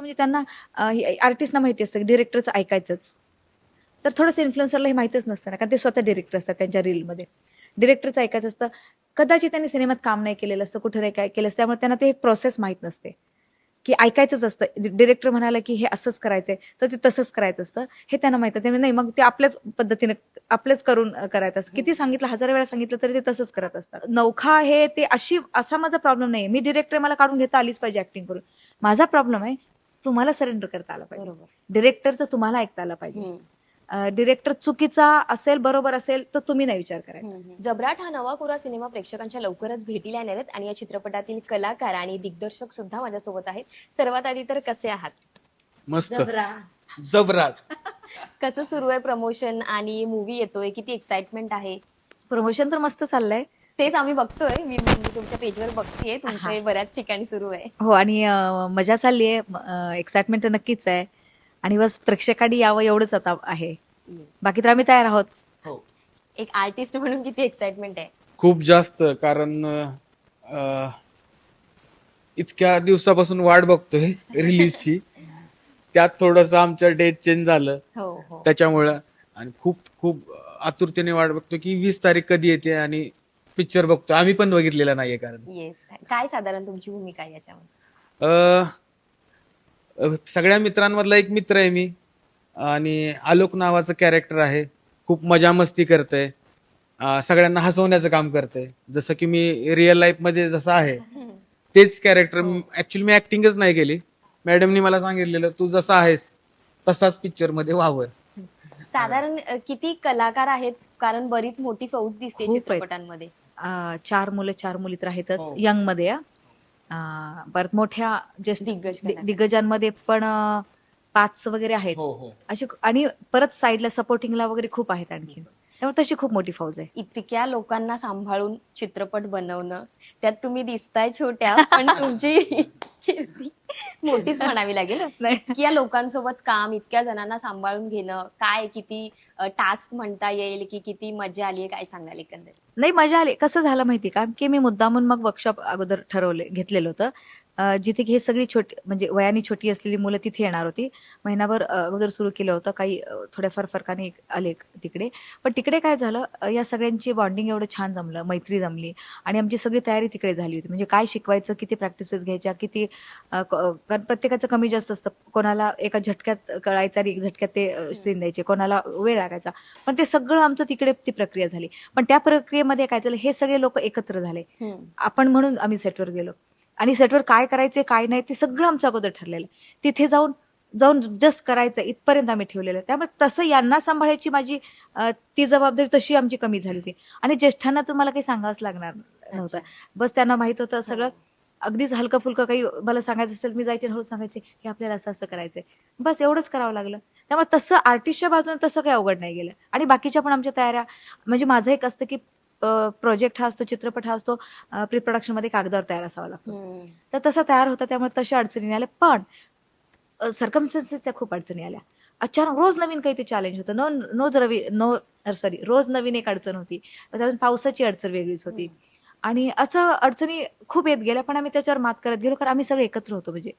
म्हणजे त्यांना आर्टिस्टना माहिती असतं डिरेक्टरचं ऐकायचंच. तर थोडंसं इन्फ्लुएन्सरला हे माहितच नसतं ना कारण ते स्वतः डिरेक्टर असतात त्यांच्या रीलमध्ये डिरेक्टरचं ऐकायचं असतं. कदाचित त्यांनी सिनेमात काम नाही केलेलं असतं कुठं नाही काय केलं असतं त्यामुळे त्यांना ते प्रोसेस माहीत नसते. की ऐकायचंच असतं. डिरेक्टर म्हणाला की हे असंच करायचंय तर ते तसंच करायचं असतं. हे त्यांना माहिती त्यामुळे नाही मग ते आपल्याच पद्धतीने आपलेच करून करायचं असतं. किती सांगितलं हजार वेळा सांगितलं तरी ते तसंच करत असतात. नौखा हे ते अशी असा माझा प्रॉब्लेम नाही मी डिरेक्टर मला काढून घेता आलीच पाहिजे ऍक्टिंग करून. माझा प्रॉब्लेम आहे तुम्हाला सरेंडर करता आला पाहिजे. बरोबर. डिरेक्टरचं तुम्हाला ऐकता आलं पाहिजे. डिरेक्टर चुकीचा असेल बरोबर असेल तर तुम्ही नाही विचार करायचा. जबराट हा नवा कोरा सिनेमा प्रेक्षकांच्या लवकरच भेटीला येणार आहेत आणि या चित्रपटातील कलाकार आणि दिग्दर्शक सुद्धा माझ्यासोबत आहेत. सर्वात आधी तर कसे आहात? मस्त. जबराट. कसं सुरू आहे प्रमोशन आणि मूवी येतोय? किती एक्साइटमेंट आहे? प्रमोशन तर मस्त चाललंय. तेच आम्ही बघतोय. मी तुमच्या पेजवर बघतेय. तुमचे बऱ्याच ठिकाणी सुरू आहे. हो आणि मजा चालली आहे. एक्साइटमेंट तर नक्कीच आहे. आणि बस प्रेक्षकांनी यावं एवढंच आता आहे. बाकी तर आम्ही तयार आहोत. हो. एक आर्टिस्ट म्हणून किती एक्साइटमेंट आहे? खूप जास्त कारण इतक्या दिवसापासून वाट बघतोय रिलीजची त्यात थोडस आमचं डेट चेंज झालं. हो हो. त्याच्यामुळं आणि खूप खूप आतुरतेने वाट बघतो की वीस तारीख कधी येते आणि पिक्चर बघतो आम्ही पण बघितलेला नाहीये कारण. येस काय साधारण तुमची भूमिका आहे याच्यामध्ये अं, अं, सगळ्या मित्रांमधला एक मित्र आहे मी. आणि आलोक नावाचं कॅरेक्टर आहे. खूप मजा मस्ती करतंय. अं, सगळ्यांना हसवण्याचं काम करतंय. जसं की मी रिअल लाईफमध्ये जसं आहे तेच कॅरेक्टर ऍक्च्युली मी ऍक्टिंगच नाही केली. मॅडमनी मला सांगितलेलं तू जसा आहेस तसाच पिक्चरमध्ये वावर. साधारण अ, किती कलाकार आहेत? कारण बरीच मोठी फौज दिसते खूप आहेत. चित्रपटांमध्ये. चार मुलं चार मुली तर आहेतच हो. यंगमध्ये परत मोठ्या जे दिग्गज. दिग्गजांमध्ये पण पाच वगैरे आहेत हो हो अशी आणि परत साईडला सपोर्टिंगला वगैरे खूप आहेत आणखी त्यामुळे तशी खूप मोठी फौज आहे. इतक्या लोकांना सांभाळून चित्रपट बनवणं त्यात तुम्ही दिसताय छोट्या पण तुमची कीर्ती मोठीच म्हणावी लागेल. इतक्या लोकांसोबत काम इतक्या जणांना सांभाळून घेणं काय किती टास्क म्हणता येईल की किती मजा आली काय सांगाल एकंदरीत? नाही मजा आली. कसं झालं माहिती का की मी मुद्दामून मग वर्कशॉप अगोदर ठरवले घेतलेलं होतं. जिथे की हे सगळी छोटी म्हणजे वयाने छोटी असलेली मुलं तिथे येणार होती. महिनाभर अगोदर सुरू केलं होतं. काही थोड्याफार फरकाने आले तिकडे. पण तिकडे काय झालं या सगळ्यांची बॉन्डिंग एवढं छान जमलं. मैत्री जमली. आणि आमची सगळी तयारी तिकडे झाली होती. म्हणजे काय शिकवायचं किती प्रॅक्टिसेस घ्यायच्या किती कारण प्रत्येकाचं कमी जास्त असतं. कोणाला एका झटक्यात कळायचं आणि एक झटक्यात ते सीन द्यायचे कोणाला वेळ लागायचा. पण ते सगळं आमचं तिकडे ती प्रक्रिया झाली. पण त्या प्रक्रियेमध्ये काय झालं हे सगळे लोक एकत्र झाले. आपण म्हणून आम्ही सेटवर गेलो. आणि सेटवर काय करायचे काय नाही ते सगळं आमचं अगोदर ठरलेलं आहे. तिथे जाऊन जाऊन जस्ट करायचं इथपर्यंत आम्ही ठेवलेलं आहे. त्यामुळे तसं यांना सांभाळायची माझी ती जबाबदारी तशी आमची कमी झाली होती. आणि ज्येष्ठांना तर मला काही सांगावंच लागणार नव्हतं. बस त्यांना माहीत होतं सगळं. अगदीच हलकं फुलकं काही मला सांगायचं असेल मी जायचे हळू सांगायचे हे आपल्याला असं असं करायचंय. बस एवढंच करावं लागलं. त्यामुळे तसं आर्टिस्टच्या बाजूने तसं काही अवघड नाही गेलं. आणि बाकीच्या पण आमच्या तयाऱ्या म्हणजे माझं एक असतं की प्रोजेक्ट हा असतो चित्रपट हा असतो प्री प्रोडक्शनमध्ये कागदावर तयार असावा लागतो. तर तसा तयार होता त्यामुळे तशा अडचणी आल्या. पण सरकमस्टन्सेसच्या खूप अडचणी आल्या. अचानक रोज नवीन काही ते चॅलेंज होतं. No nose Ravi no sorry रोज नवीन एक अडचण होती. त्यातून पावसाची अडचण वेगळीच होती. आणि असं अडचणी खूप येत गेल्या पण आम्ही त्याच्यावर मात करत गेलो. कारण आम्ही सगळे एकत्र होतो म्हणजे.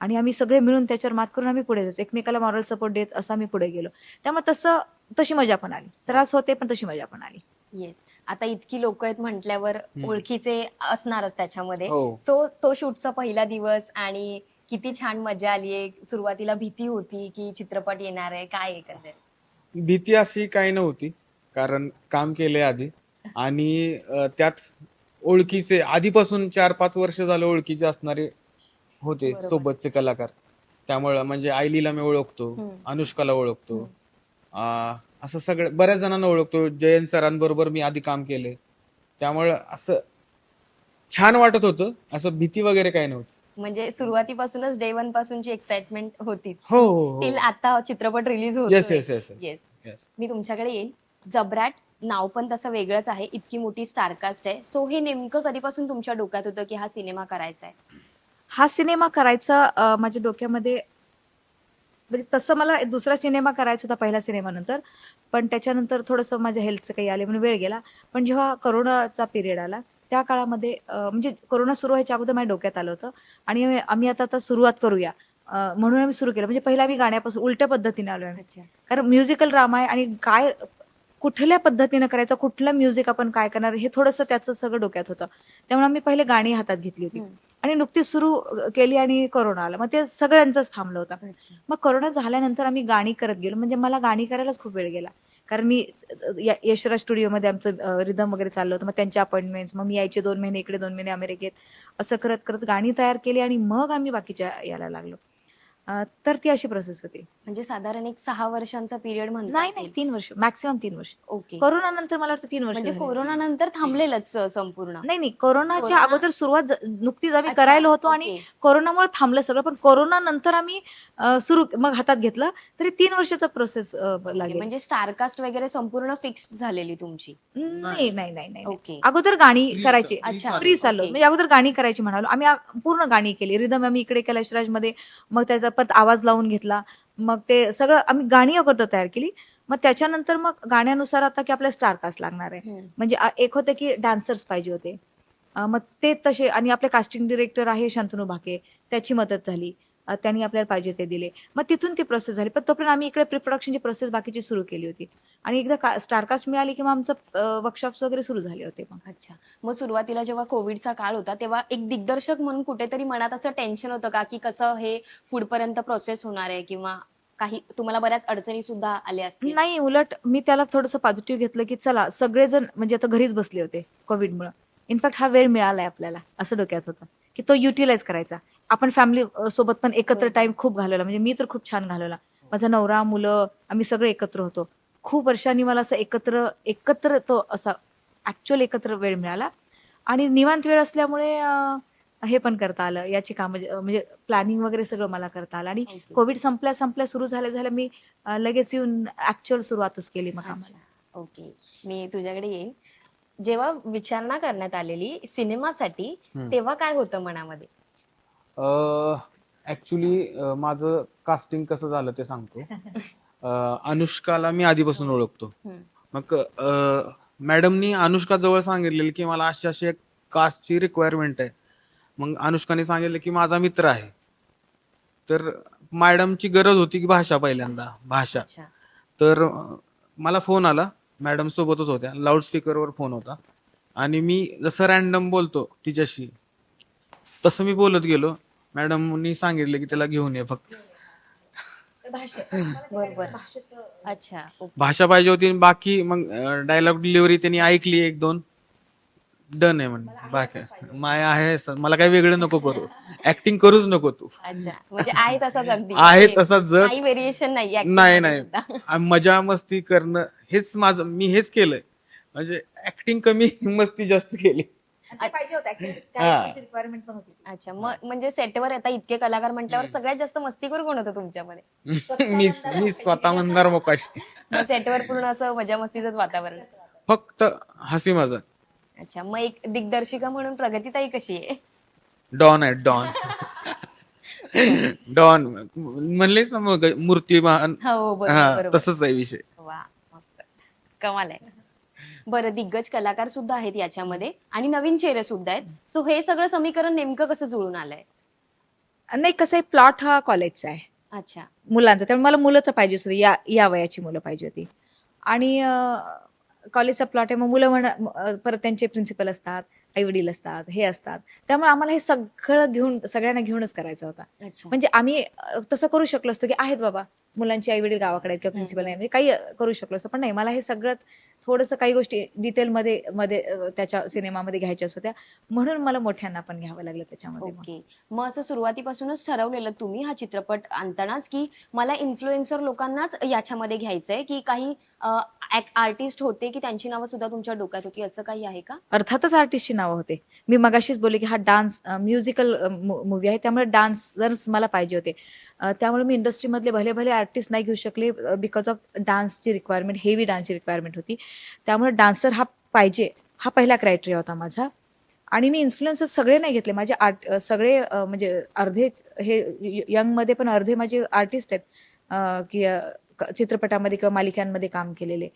आणि आम्ही सगळे मिळून त्याच्यावर मात करून आम्ही पुढे जायचो. एकमेकाला मॉरल सपोर्ट देत असं आम्ही पुढे गेलो. त्यामुळे तसं तशी मजा पण आली. त्रास होते पण तशी मजा पण आली. येस आता इतकी लोक आहेत म्हटल्यावर ओळखीचे असणारच त्याच्यामध्ये. हो. सो तो शूटचा पहिला दिवस आणि किती छान मजा आली आहे सुरुवातीला भीती होती की चित्रपट येणार आहे. काय एकंदरीत? भीती अशी काही नव्हती कारण काम केलंय आधी. आणि अं, त्यात ओळखीचे आधीपासून चार पाच वर्ष झालं ओळखीचे असणारे होते बरोबर. सोबतचे कलाकार. त्यामुळं म्हणजे आयलीला मी ओळखतो हम्म. अनुष्काला ओळखतो. अं, असं सगळं बऱ्याच जणांना ओळखतो. जयंत सरांबरोबर मी आधी काम केलंय. त्यामुळं असं छान वाटत होतं. असं भीती वगैरे काही नव्हती. म्हणजे सुरुवातीपासूनच डे वन पासूनची एक्साइटमेंट होतीच. हो हो टिल आता चित्रपट रिलीज होतो येस येस येस येस मी तुमच्याकडे येईल जबराट नाव पण तसं वेगळंच आहे. इतकी मोठी स्टारकास्ट आहे. सो हे नेमकं कधीपासून तुमच्या डोक्यात होतं की हा सिनेमा करायचा आहे हा सिनेमा करायचा अं, माझ्या डोक्यामध्ये म्हणजे तसं मला दुसरा सिनेमा करायचा होता पहिल्या सिनेमानंतर पण त्याच्यानंतर थोडंसं माझ्या हेल्थचं काही आले म्हणून वेळ गेला. पण जेव्हा करोनाचा पिरियड आला त्या काळामध्ये म्हणजे कोरोना सुरू व्हायच्या अगोदर माझ्या डोक्यात आलं होतं. आणि आम्ही आता आता सुरुवात करूया. म्हणून आम्ही सुरू केलं. म्हणजे पहिला आम्ही गाण्यापासून उलट्या पद्धतीने आलो अच्छा. कारण म्युझिकल ड्रामा आहे आणि काय कुठल्या पद्धतीनं करायचं कुठलं म्युझिक आपण काय करणार हे थोडंसं त्याचं सगळं डोक्यात होतं. त्यामुळे आम्ही पहिले गाणी हातात घेतली होती. आणि नुकतीच सुरू केली आणि कोरोना आला. मग ते सगळ्यांचंच थांबलं होतं. मग कोरोना झाल्यानंतर आम्ही गाणी करत गेलो. म्हणजे मला गाणी करायलाच खूप वेळ गेला. कारण मी यशराज स्टुडिओमध्ये आमचं रिदम वगैरे चाललं होतं. मग त्यांच्या अपॉइंटमेंट्स मग मी यायचे दोन महिने इकडे दोन महिने अमेरिकेत. असं करत करत गाणी तयार केली आणि मग आम्ही बाकीच्या यायला लागलो. अ, तर ती अशी प्रोसेस होती. म्हणजे साधारण एक सहा वर्षांचा पिरियड म्हणता नाही. नाही तीन वर्ष. मॅक्सिमम तीन वर्ष. ओके. कोरोना नंतर मला वाटतं तीन वर्ष म्हणजे झाली. कोरोना नंतर थांबलेलंच अ, संपूर्ण. नाही नाही कोरोनाच्या कोरोना- अगोदर सुरुवात ज- नुकतीच आम्ही अच्छा, करायला होतो आणि ओके. कोरोनामुळे थांबलं सगळं. पण कोरोना नंतर आम्ही सुरू मग हातात घेतलं तरी तीन वर्षाचा प्रोसेस ओके, लागेल. म्हणजे स्टारकास्ट वगैरे संपूर्ण फिक्स झालेली तुमची. नाही नाही नाही नाही ओके. अगोदर गाणी करायची. अच्छा, फ्री चाललो ओके. म्हणजे अगोदर गाणी करायची म्हणालो. आम्ही आ- पूर्ण गाणी केली. रिदम आम्ही इकडे कैलाशराजमध्ये मग त्याचा परत आवाज लावून घेतला. मग ते सगळं आम्ही गाणी अगोदर तयार केली. मग त्याच्यानंतर मग गाण्यानुसार आता की आपल्या स्टार कास्ट लागणार आहे. म्हणजे एक होतं की डान्सर्स पाहिजे होते. मग ते तसे आणि आपले कास्टिंग डिरेक्टर आहे शंतनू भाके. त्याची मदत झाली. त्यांनी आपल्याला पाहिजे ते दिले. मग तिथून ती प्रोसेस झाली. पण तोपर्यंत आम्ही इकडे प्रिप्रोडक्शनची प्रोसेस बाकीची सुरू केली होती. आणि एकदा स्टारकास्ट मिळाली की मग आमचं वर्कशॉप्स वगैरे सुरू झाले होते मग अच्छा. मग सुरुवातीला जेव्हा कोविडचा काळ होता तेव्हा एक दिग्दर्शक म्हणून कुठेतरी मनात असं टेन्शन होतं का की कसं हे पुढपर्यंत प्रोसेस होणार आहे किंवा काही तुम्हाला बऱ्याच अडचणी सुद्धा आल्या असतील? नाही उलट मी त्याला थोडंसं पॉझिटिव्ह घेतलं की चला सगळेजण म्हणजे आता घरीच बसले होते कोविडमुळे. इनफॅक्ट हा वेळ मिळालाय आपल्याला असं डोक्यात होतं की तो युटिलाइज करायचा. आपण फॅमिली सोबत पण एकत्र. टाइम खूप घालवला. म्हणजे मी तर खूप छान घालवला. माझा नवरा मुलं आम्ही सगळे एकत्र होतो. खूप वर्षांनी मला असं एकत्र एकत्र तो असा ऍक्च्युअल एकत्र वेळ मिळाला. आणि निवांत वेळ असल्यामुळे हे पण करता आलं. याची कामं म्हणजे प्लॅनिंग वगैरे सगळं मला करता आलं. आणि. कोविड संपल्या संपल्या सुरू झाल्या झाल्या मी लगेच येऊन ऍक्च्युअल सुरुवातच केली मग ओके मी तुझ्याकडे येईन. जेव्हा विचारणा करण्यात आलेली सिनेमासाठी. तेव्हा काय होतं मनामध्ये? ऍक्च्युली माझं कास्टिंग कसं झालं ते सांगतो. अं, अनुष्काला मी आधीपासून ओळखतो. हम्म. मग अं, मॅडमनी अनुष्का जवळ सांगितलेलं की मला अशी अशी एक कास्टची रिक्वायरमेंट आहे. मग अनुष्काने सांगितलं की माझा मित्र आहे. तर मॅडमची गरज होती की भाषा पहिल्यांदा भाषा. अच्छा. तर अं, मला फोन आला. मॅडम सोबतच होत्या. लाऊडस्पीकरवर फोन होता. आणि मी जसं रॅन्डम बोलतो तिच्याशी तसं मी बोलत गेलो. मॅडमनी सांगितलं की त्याला घेऊन ये फक्त. बरोबर. अच्छा ओके. भाषा पाहिजे होती आणि बाकी मग डायलॉग डिलिव्हरी त्यांनी ऐकली एक दोन. डन आहे म्हणजे बाकी माय आहे मला काही वेगळं नको करू. ऍक्टिंग करूच नको तू. अच्छा. म्हणजे आहे तसाच अगदी. आहे म्हणजे तसाच जग. काही व्हेरिएशन नाही acting नाही मध्ये नाही. सुद्धा. आ- मजा मस्ती करणं हेच माझं मी हेच केलंय. म्हणजे ऍक्टिंग कमी मस्ती जास्त केली. आणि ते पाहिजे होतं actually. त्या हा. लोकांची requirement पण होती अच्छा मग म्हणजे सेटवर आता इतके कलाकार म्हटल्यावर सगळ्यात जास्त मस्तीखोर कोण होतं तुमच्यामध्ये? मी मी स्वतः म्हणणार मोकाशी. मग सेटवर पूर्ण असं मजा मस्तीचंच वातावरण. फक्त हसी मजा अच्छा मग एक दिग्दर्शिका म्हणून प्रगतीताई कशी आहे? डॉन आहे डॉन. डॉन. म्हणलेच ना मग मूर्तिमान. हो बरोबर हा बरोबर. तसंच आहे विषय. वा मस्त. कमाल आहे. बरं दिग्गज कलाकार सुद्धा आहेत याच्यामध्ये आणि नवीन चेहरे सुद्धा आहेत. सो हे सगळं समीकरण नेमकं कसं जुळून आलंय? नाही कसं आहे प्लॉट हा कॉलेजचा आहे. अच्छा. मुलांचा त्यामुळे मला मुलं तर पाहिजे होती. या या वयाची मुलं पाहिजे होती. आणि कॉलेजचा प्लॉट आहे मग मुलं म्हण परत त्यांचे प्रिन्सिपल असतात आई वडील असतात हे असतात. त्यामुळे आम्हाला हे सगळं घेऊन सगळ्यांना घेऊनच करायचं होता. म्हणजे आम्ही तसं करू शकलो असतो की आहेत बाबा मुलांची आई वडील गावाकडे किंवा प्रिन्सिपल आहे म्हणजे काही करू शकलो असतो. पण नाही मला हे सगळं थोडंसं काही गोष्टी डिटेलमध्ये मध्ये त्याच्या सिनेमामध्ये घ्यायच्याच होत्या म्हणून मला मोठ्यांना पण घ्यावं लागलं त्याच्यामध्ये मग. ओके मग असं सुरुवातीपासूनच ठरवलेलं तुम्ही हा चित्रपट आणतानाच की मला इन्फ्लुएन्सर लोकांनाच याच्यामध्ये घ्यायचंय की काही आर्टिस्ट होते की त्यांची नावं सुद्धा तुमच्या डोक्यात होती? असं काही आहे का? अर्थातच आर्टिस्टची नावं होते. मी मगाशीच बोलले की हा डान्स म्युझिकल मूवी आहे. त्यामुळे डान्सर्स मला पाहिजे होते. त्यामुळे मी इंडस्ट्रीमधले भले भले आर्टिस्ट नाही घेऊ शकले बिकॉज ऑफ डान्सची रिक्वायरमेंट हेवी डान्सची रिक्वायरमेंट होती. त्यामुळे डान्सर हा पाहिजे हा पहिला क्रायटेरिया होता माझा. आणि मी इन्फ्लुएन्सर सगळे नाही घेतले. माझे आर्ट सगळे म्हणजे अर्धे हे यंगमध्ये पण अर्धे माझे आर्टिस्ट आहेत. की चित्रपटामध्ये किंवा मालिकांमध्ये काम केलेले.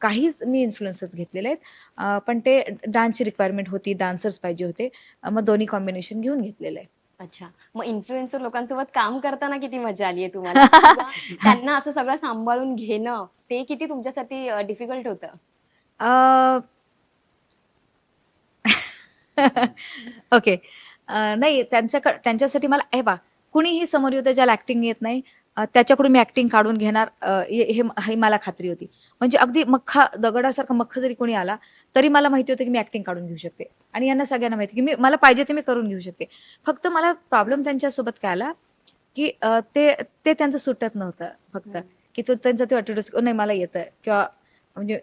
काहीच मी इन्फ्लुएन्सर्स घेतलेले आहेत. पण ते डान्सची रिक्वायरमेंट होती डान्सर्स पाहिजे होते. मग दोन्ही कॉम्बिनेशन घेऊन घेतलेलं आहे अच्छा. मग इन्फ्लुएन्सर लोकांसोबत काम करताना किती मजा आली आहे तुम्हाला? किंवा त्यांना असं सगळं सांभाळून घेणं ते किती तुमच्यासाठी डिफिकल्ट होतं? ओके. नाही त्यांच्याकडे त्यांच्यासाठी मला हे बा कुणीही समोर येतं ज्याला ऍक्टिंग येत नाही त्याच्याकडून मी ऍक्टिंग काढून घेणार हे हे- मला खात्री होती. म्हणजे अगदी मख्खा दगडासारखा मख्खा जरी कोणी आला तरी मला माहिती होतं की मी ऍक्टिंग काढून घेऊ शकते. आणि यांना सगळ्यांना माहिती की मी मला पाहिजे ते मी करून घेऊ शकते. फक्त मला प्रॉब्लेम त्यांच्यासोबत काय आला की ते ते त्यांचं सुटत नव्हतं फक्त. की तो त्यांचा तो ॲटिट्यूड नाही मला येतं किंवा म्हणजे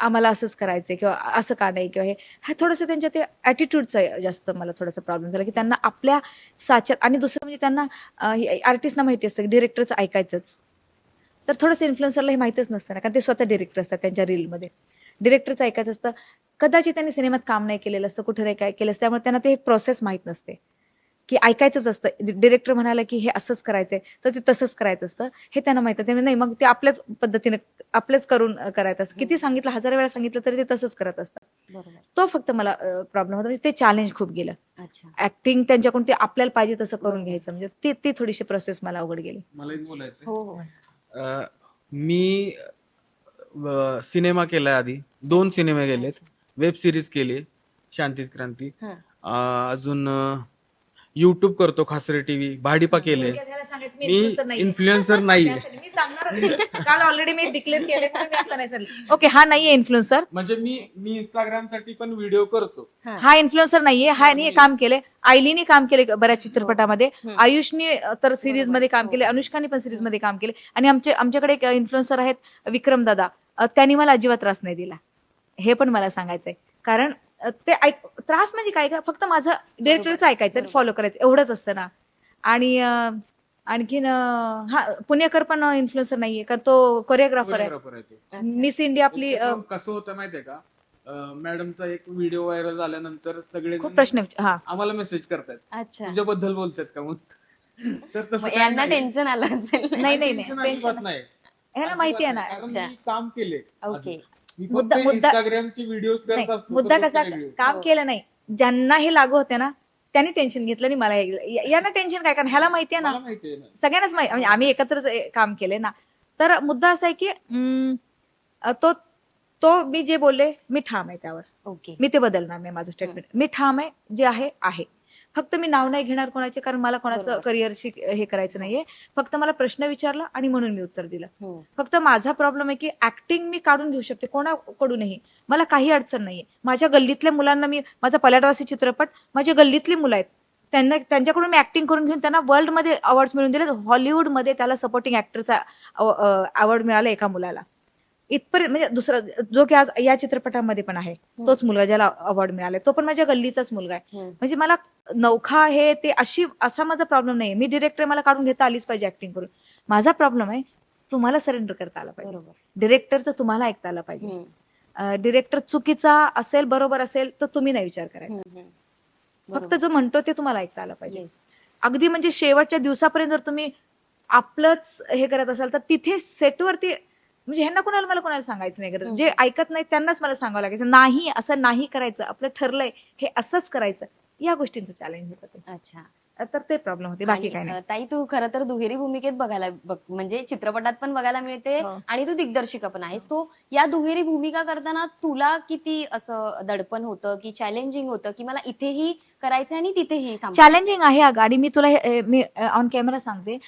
आम्हाला असंच करायचंय किंवा असं का नाही किंवा हे. हा थोडंसं त्यांच्या ते ॲटिट्यूडचा जास्त मला थोडासा प्रॉब्लेम झाला की त्यांना आपल्या साच्यात आणि दुसरं म्हणजे त्यांना आर्टिस्टना माहिती असतं की डिरेक्टरचं ऐकायचंच. तर थोडंसं इन्फ्लुएन्सरला हे माहितीच नसतं ना कारण ते स्वतः डिरेक्टर असतात त्यांच्या रीलमध्ये डिरेक्टरचं ऐकायचं असतं. कदाचित त्यांनी सिनेमात काम नाही केलेलं असतं कुठे नाही काय केलं असतं त्यामुळे त्यांना ते प्रोसेस माहीत नसते. की ऐकायचंच असतं. डिरेक्टर म्हणाला की हे असंच करायचंय तर ते तसंच करायचं असतं. हे त्यांना माहिती आहे. नाही मग ते आपल्याच पद्धतीने आपल्याच करून करायचं असतं किती सांगितलं हजार वेळा सांगितलं तरी ते तसंच करत असतात. बरोबर. तो फक्त मला प्रॉब्लेम होता. म्हणजे ते चॅलेंज खूप गेलं. अच्छा. ऍक्टिंग त्यांच्याकडून ते आपल्याला पाहिजे तसं करून घ्यायचं. म्हणजे ती ती थोडीशी प्रोसेस मला अवघड गेली. मला एक बोलायचं हो हो. मी सिनेमा केलाय आधी. दोन सिनेमे गेलेत. वेब सिरीज केली शांती क्रांती. अजून युट्यूब करतो खासरे टीव्ही भाडीपा केले. मी इन्फ्लुएन्सर नाही मी सांगणार होते. काल ऑलरेडी मी डिक्लेअर केले ओके हा नाहीये इन्फ्लुएन्सर म्हणजे मी मी इंस्टाग्रामसाठी पण व्हिडिओ करतो. हा. इन्फ्लुएन्सर नाहीये हा नाही काम केले. आयलीनी काम केले बऱ्याच चित्रपटामध्ये. हम्म. आयुषनी तर सिरीजमध्ये काम केले. अनुष्काने पण सिरीजमध्ये काम केले. आणि आमचे आमच्याकडे एक इन्फ्लुएन्सर आहेत विक्रम दादा. त्यांनी मला अजिबात त्रास नाही दिला. हे पण मला सांगायचंय. कारण ते ऐक त्रास म्हणजे काय का फक्त माझं डिरेक्टरचं ऐकायचं. फॉलो करायचं. एवढंच असतं ना. आणि आणखीन हा पुणेकर पण इन्फ्लुएन्सर नाहीये कारण तो कोरिओग्राफर आहे. मिस इंडिया आपली कसं- होतं माहितीये का? मॅडमचा एक व्हिडिओ व्हायरल झाल्यानंतर सगळे खूप प्रश्न हा. आम्हाला मेसेज करतात. अच्छा. तुझ्याबद्दल बोलतात का मग? तर तसं यांना. टेन्शन आलं असेल. नाही नाही नाही. अजिबात टेन्शन नाही. ह्याला माहिती आहे ना. कारण अच्छा. मी काम केले ओके. मुद्दा- फक्त मुद्दा- इंस्टाग्रामचे व्हिडिओ नाही करत असतो मुद्दा तर कसा. काम हो. केलं नाही. ज्यांना हे लागू होते ना त्यांनी टेन्शन घेतलं आणि मला हे- या- यांना टेन्शन काय? कारण ह्याला माहिती आहे ना मला माहितीये ना. सगळ्यांनाच माहिती म्हणजे आम्ही एकत्रच ए- काम केले ना. तर मुद्दा असा आहे की अं, अ, तो तो मी जे बोलले मी ठाम आहे त्यावर. ओके मी ते बदलणार नाही माझं स्टेटमेंट मी ठाम आहे जे आहे आहे. फक्त मी नाव नाही घेणार कोणाचे कारण मला कोणाचं. करिअरशी हे करायचं नाहीये. फक्त मला प्रश्न विचारला आणि म्हणून मी उत्तर दिलं. हम्म. फक्त माझा प्रॉब्लेम आहे की ऍक्टिंग मी काढून घेऊ शकते कोणाकडूनही. मला काही अडचण नाहीये. माझ्या गल्लीतल्या मुलांना मी माझा पलाटवासी चित्रपट माझ्या गल्लीतली मुलं आहेत त्यांना त्यांच्याकडून मी ऍक्टिंग करून घेऊन त्यांना वर्ल्डमध्ये अवॉर्ड मिळून दिले हॉलिवूडमध्ये त्याला सपोर्टिंग ऍक्टरचा अवॉर्ड मिळाला एका मुलाला. इथपर्यंत म्हणजे दुसरा जो की आज या चित्रपटामध्ये पण आहे तोच मुलगा ज्याला अवॉर्ड मिळालाय तो पण माझ्या गल्लीचाच मुलगा आहे हम्म. म्हणजे मला नौखा हे ते अशी असा माझा प्रॉब्लेम नाही मी डिरेक्टर मला काढून घेता आलीच पाहिजे ऍक्टिंग करून माझा प्रॉब्लेम आहे तुम्हाला सरेंडर करता आला पाहिजे बरोबर डिरेक्टरचं तुम्हाला ऐकता आलं पाहिजे. डिरेक्टर चुकीचा असेल बरोबर असेल तर तुम्ही नाही विचार करायचा. फक्त. जो म्हणतो ते तुम्हाला ऐकता आलं पाहिजे. अगदी म्हणजे शेवटच्या दिवसापर्यंत जर तुम्ही आपलंच हे करत असाल तर तिथे सेटवरती म्हणजे ह्यांना कोणाला मला कोणाला सांगायचं नाही गरज. जे ऐकत नाही त्यांनाच मला सांगावं लागायचं. नाही असं नाही करायचं. आपलं ठरलंय हे असंच करायचं. या गोष्टींचं चॅलेंज होतं अच्छा. तर ते प्रॉब्लेम होते. बाकी काय नाही. ताई तू खरं तर दुहेरी भूमिकेत बघायला बघ म्हणजे चित्रपटात पण बघायला मिळते हो. आणि तू दिग्दर्शिका पण आहेस. तो या दुहेरी भूमिका करताना तुला किती असं दडपण होतं की चॅलेंजिंग होतं की मला इथेही करायचं आणि तिथेही? चॅलेंजिंग आहे अगं. आणि मी तुला मी ऑन कॅमेरा सांगते.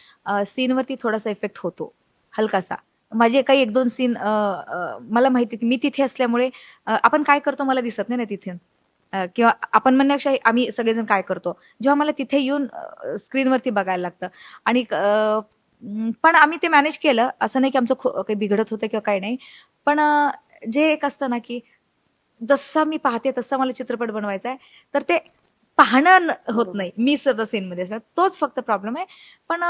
सीनवरती थोडासा इफेक्ट होतो. हलकासा. माझे काही एक दोन सीन मला माहिती की मी तिथे असल्यामुळे आपण काय करतो मला दिसत नाही ना तिथे. किंवा आपण म्हणण्यापेक्षा आम्ही सगळेजण काय करतो? जेव्हा मला तिथे येऊन स्क्रीनवरती बघायला लागतं. आणि पण आम्ही ते मॅनेज केलं. असं नाही की आमचं खू- काही बिघडत होतं किंवा काही नाही. पण जे एक असतं ना की जसा मी पाहते तसा मला चित्रपट बनवायचा आहे. तर ते पाहणं होत. नाही. मी सध्या सीनमध्ये असणार तोच फक्त प्रॉब्लेम आहे. पण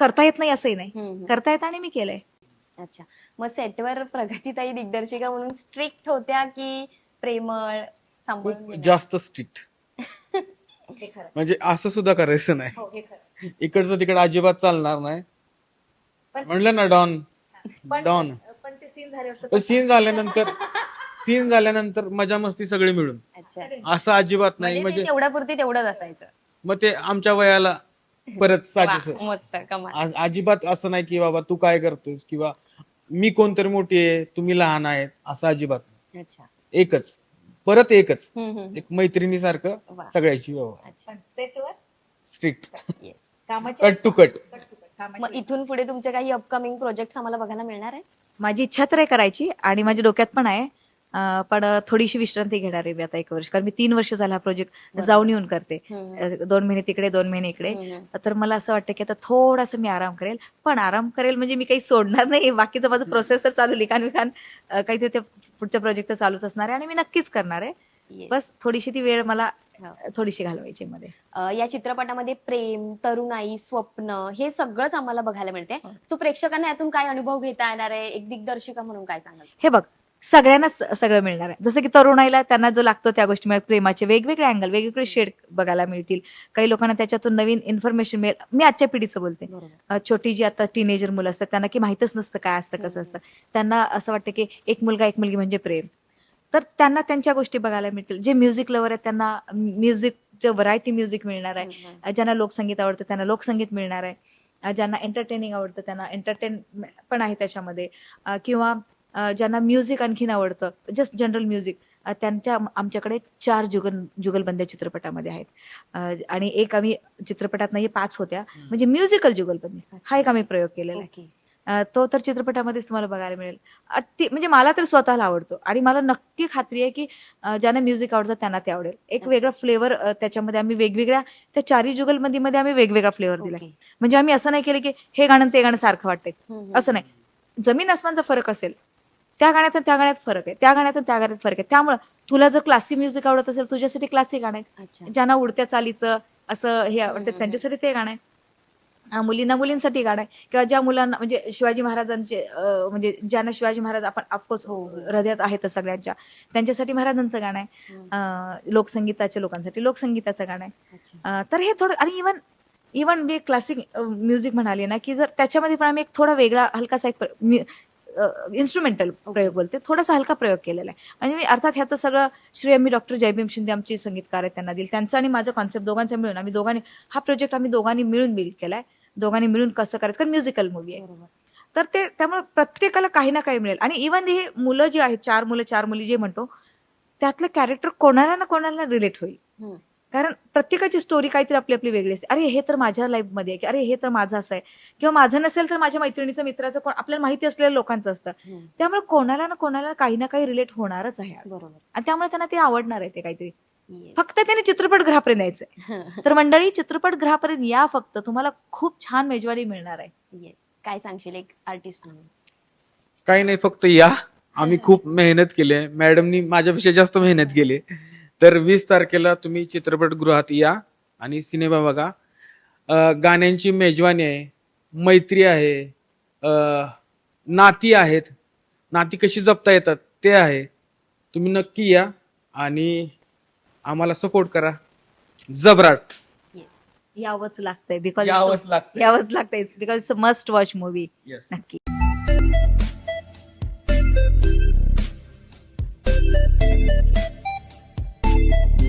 करता येत नाही असंही नाही. करता येतं आणि मी केलंय. अच्छा. मग सेटवर प्रगतीताई दिग्दर्शिका म्हणून स्ट्रिक्ट होत्या की प्रेमळ खूप? जास्त स्ट्रिक्ट म्हणजे असं सुद्धा करायचं नाही. हो, खरं. इकडचं तिकडं अजिबात चालणार नाही. म्हणलं ना डॉन. पण- डॉन. पण ते सीन झाल्यावर पण सीन झाल्यानंतर सीन झाल्यानंतर मजा मस्ती सगळी मिळून. अच्छा. असं अजिबात नाही. म्हणजे म्हणजे तेवढ्यापुरती तेवढंच असायचं. मग ते आमच्या वयाला परत साजेस. वा, मस्त कमाल. आज अजिबात असं नाही की बाबा तू काय करतोस किंवा मी कोणतरी मोठी आहे तुम्ही लहान आहेत असं अजिबात नाही. अच्छा. एकच परत एकच. हम्म, हम्म. एक मैत्रिणीसारखं वा. सगळ्याची व्यवहार. अच्छा. सेटवर? Strict. Yes cut to cut मग इथून पुढे तुमचे काही अपकमिंग प्रोजेक्ट आम्हाला बघायला मिळणार आहे माझी इच्छा तर आहे करायची आणि माझ्या डोक्यात पण आहे. अं, पण थोडीशी विश्रांती घेणार आहे मी आता एक वर्ष कारण मी तीन वर्ष झाला हा प्रोजेक्ट बरोबर. जाऊन येऊन करते हम्म. अं, दोन महिने तिकडे दोन महिने इकडे हम्म. तर मला असं वाटतं की आता थोडासा मी आराम करेल पण आराम करेल म्हणजे मी काही सोडणार नाही बाकीचं माझं प्रोसेस तर चालू लिखाण विखान अं, काही ते पुढच्या प्रोजेक्ट चालूच असणार आहे आणि मी नक्कीच करणार आहे Yes. बस थोडीशी ती वेळ मला हो. थोडीशी घालवायची मध्ये अ, या चित्रपटामध्ये प्रेम तरुणाई स्वप्न हे सगळंच आम्हाला बघायला मिळते हो. सो प्रेक्षकांना यातून काय अनुभव घेता येणार आहे एक दिग्दर्शिका म्हणून काय सांगाल हे बघ सगळ्यांनाच सगळं मिळणार आहे. जसं की तरुणाईला त्यांना जो लागतो त्या गोष्टी मिळेल प्रेमाचे वेगवेगळे अँगल वेगवेगळे शेड बघायला मिळतील. काही लोकांना त्याच्यातून नवीन इन्फॉर्मेशन मिळेल. मी आजच्या पिढीचं बोलते. छोटी जी आता टीनेजर मुलं असतात त्यांना की माहीतच नसतं काय असतं कसं असतं. त्यांना असं वाटतं की एक मुलगा एक मुलगी म्हणजे प्रेम. तर त्यांना त्यांच्या गोष्टी बघायला मिळतील. जे म्युझिक लवर आहेत त्यांना म्युझिकचं व्हरायटी म्युझिक मिळणार आहे. ज्यांना लोकसंगीत आवडतं त्यांना लोकसंगीत मिळणार आहे. ज्यांना एंटरटेनिंग आवडतं त्यांना एंटरटेन पण आहे त्याच्यामध्ये. किंवा ज्यांना म्युझिक आणखीन आवडतं जस्ट जनरल म्युझिक त्यांच्या आमच्याकडे चार जुगल जुगलबंद्या चित्रपटामध्ये आहेत. आणि एक आम्ही चित्रपटात नाही पाच होत्या. म्हणजे म्युझिकल जुगलबंदी. हा एक आम्ही प्रयोग केलेला आहे. तो तर चित्रपटामध्येच तुम्हाला बघायला मिळेल. अति म्हणजे मला तर स्वतःला आवडतो. आणि मला नक्की खात्री आहे की ज्यांना म्युझिक आवडतं त्यांना ते आवडेल. एक. वेगळा फ्लेवर त्याच्यामध्ये आम्ही वेगवेगळ्या त्या चारी जुगलबंदीमध्ये आम्ही वेगवेगळा फ्लेवर दिला. म्हणजे आम्ही असं नाही केलं की हे गाणं ते गाणं सारखं वाटतंय. असं नाही. जमीन आसमानचा फरक असेल त्या गाण्यात आणि त्या गाण्यात फरक आहे. त्या गाण्यात आणि त्या गाण्यात फरक आहे. त्यामुळं तुला जर क्लासिक म्युझिक आवडत असेल तुझ्यासाठी क्लासिक गाणं आहे. ज्यांना उडत्या चालीचं असं हे आवडतं. त्यांच्यासाठी ते गाणं आहे. मुलींना मुलींसाठी गाणं आहे. किंवा ज्या मुलांना म्हणजे शिवाजी महाराजांचे म्हणजे ज्यांना शिवाजी महाराज आपण ऑफकोर्स हो. हृदयात आहेतच सगळ्यांच्या त्यांच्यासाठी महाराजांचं गाणं आहे. लोकसंगीताच्या लोकांसाठी लोकसंगीताचं गाणं आहे. तर हे थोडं आणि इवन इवन मी क्लासिक म्युझिक म्हणाली ना की जर त्याच्यामध्ये पण आम्ही एक थोडा वेगळा हलकासा एक इन्स्ट्रुमेंटल प्रयोग बोलते. थोडासा हलका प्रयोग केलेला आहे. म्हणजे मी अर्थात ह्याचं सगळं श्रेय मी डॉक्टर जयभीम शिंदे आमचे संगीतकार आहेत त्यांना दिल त्यांचं आणि माझं कॉन्सेप्ट दोघांचा मिळून आम्ही दोघांनी हा प्रोजेक्ट आम्ही दोघांनी मिळून बिल्ड केलाय. दोघांनी मिळून कसं करायचं? कारण म्युझिकल मूवी आहे. तर ते त्यामुळे प्रत्येकाला काही ना काही मिळेल. आणि इवन हे मुलं जी आहेत चार मुलं चार मुली जे म्हणतो त्यातलं कॅरेक्टर कोणाला ना कोणाला रिलेट होईल. कारण प्रत्येकाची स्टोरी काहीतरी आपली आपली वेगळी असते. अरे हे तर माझ्या लाईफमध्ये आहे. की अरे हे तर माझं असं आहे. किंवा माझं नसेल तर माझ्या मैत्रिणीचं मित्राचं कोण आपल्याला माहिती असलेल्या लोकांचं असतं. हम्म. त्यामुळे कोणाला ना कोणाला काही ना काही रिलेट होणारच आहे. बरोबर. आणि त्यामुळे त्यांना ते आवडणार आहे ते काहीतरी. फक्त त्याने चित्रपटगृहापर्यंत यायचंय तर मंडळी चित्रपटगृहापर्यंत या फक्त. तुम्हाला खूप छान मेजवानी मिळणार आहे. येस काय सांगशील एक आर्टिस्ट म्हणून? काही नाही फक्त या. आम्ही खूप मेहनत केली आहे. मॅडमनी माझ्यापेक्षा जास्त मेहनत केली आहे. तर वीस तारखेला तुम्ही चित्रपटगृहात या आणि सिनेमा बघा. गाण्यांची मेजवानी आहे मैत्री आहे नाती आहेत. नाती कशी जपता येतात ते आहे. तुम्ही नक्की या आणि आम्हाला सपोर्ट करा. जबराट. यावंच लागतंय बिकॉज यावंच लागतंय. यावंच लागतंय. Because it's a must watch movie. नक्की.